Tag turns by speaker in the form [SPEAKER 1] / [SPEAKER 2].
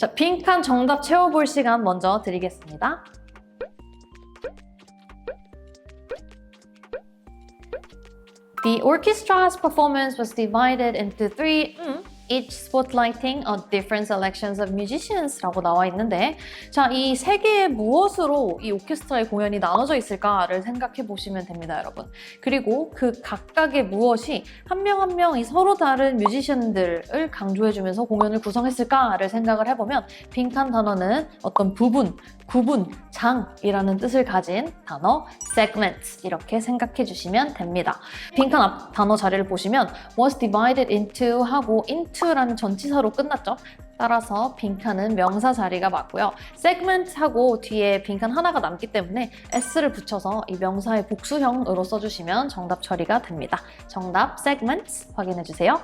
[SPEAKER 1] 자, 빈칸 정답 채워볼 시간 먼저 드리겠습니다. The orchestra's performance was divided into three, 음, each spotlighting a different selections of musicians라고 나와 있는데, 자, 이 세 개의 무엇으로 이 오케스트라의 공연이 나눠져 있을까를 생각해 보시면 됩니다, 여러분. 그리고 그 각각의 무엇이 한 명 한 명이 서로 다른 뮤지션들을 강조해 주면서 공연을 구성했을까를 생각을 해 보면 빈칸 단어는 어떤 부분, 구분, 장이라는 뜻을 가진 단어 segment 이렇게 생각해 주시면 됩니다. 빈칸 앞 단어 자리를 보시면 was divided into 하고 into 라는 전치사로 끝났죠. 따라서 빈칸은 명사 자리가 맞고요. segment 하고 뒤에 빈칸 하나가 남기 때문에 s를 붙여서 이 명사의 복수형으로 써주시면 정답 처리가 됩니다. 정답 segments 확인해 주세요.